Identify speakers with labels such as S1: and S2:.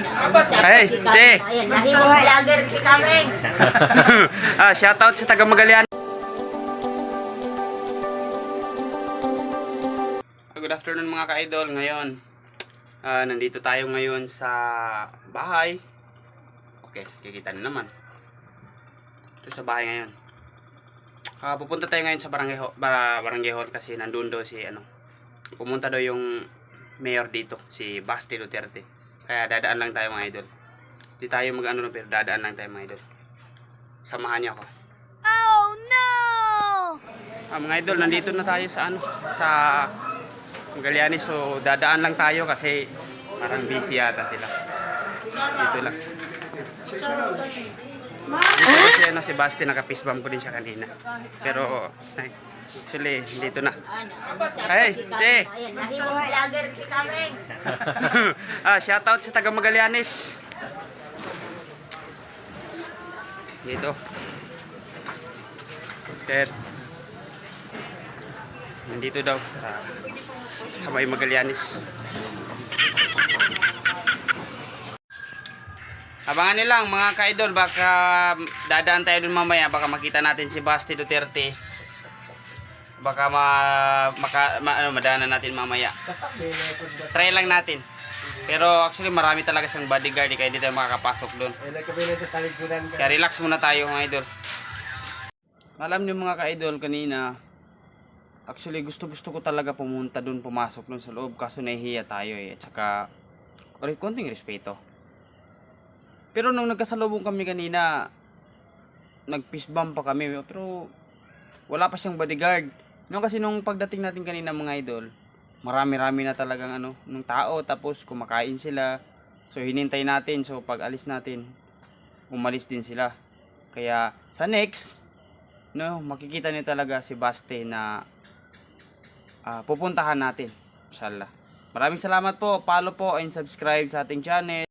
S1: Hey, te.
S2: Ayan, nahimong vlogger si kami.
S1: ah, shoutout sa taga Magallanes. Good afternoon mga ka-idol. Ngayon, ah, nandito tayo ngayon sa bahay. Okay, kikita na naman. Ito sa bahay ngayon. Ah, pupunta tayo ngayon sa barangay, Ho- ba- barangay hall kasi nandun daw si ano. Pumunta daw yung mayor dito, si Basti Duterte. Kaya dadaan lang tayo mga idol. Hindi tayo mag-ano pero dadaan lang tayo mga idol. Samahan niyo ako.
S2: Oh no!
S1: Ah, mga idol, nandito na tayo sa ano, sa Galianis. So, dadaan lang tayo kasi parang busy yata sila. Dito lang. Dito kasi ano, si Basti, naka-fist bump ko din siya kanina. Pero, ay, actually, dito na. Hey, te.
S2: Ayan, nahimong vlogger si kami.
S1: ah, shoutout sa taga Magallanes. Dito. Ted. Nandito daw sa sa may Magallanes. Abangan nyo lang mga ka-idol, baka dadaan tayo dun mamaya, baka makita natin si Basti Duterte. Baka ma, maka, ma, ano, madaanan natin mamaya. Try lang natin. Pero actually marami talaga siyang bodyguard kaya hindi tayo makakapasok doon. Kaya relax muna tayo mga idol. Alam niyo mga ka-idol kanina, actually gusto gusto ko talaga pumunta doon, pumasok doon sa loob kaso nahihiya tayo eh. At saka, or konting respeto. Pero nung nagkasalubong kami kanina, nag-fist bump pa kami. Pero wala pa siyang bodyguard. No, kasi nung pagdating natin kanina mga idol, marami-rami na talagang ano, nung tao. Tapos kumakain sila. So hinintay natin. So pag alis natin, umalis din sila. Kaya sa next, no, makikita niyo talaga si Baste na ah, pupuntahan natin. Inshallah. Maraming salamat po. Follow po and subscribe sa ating channel.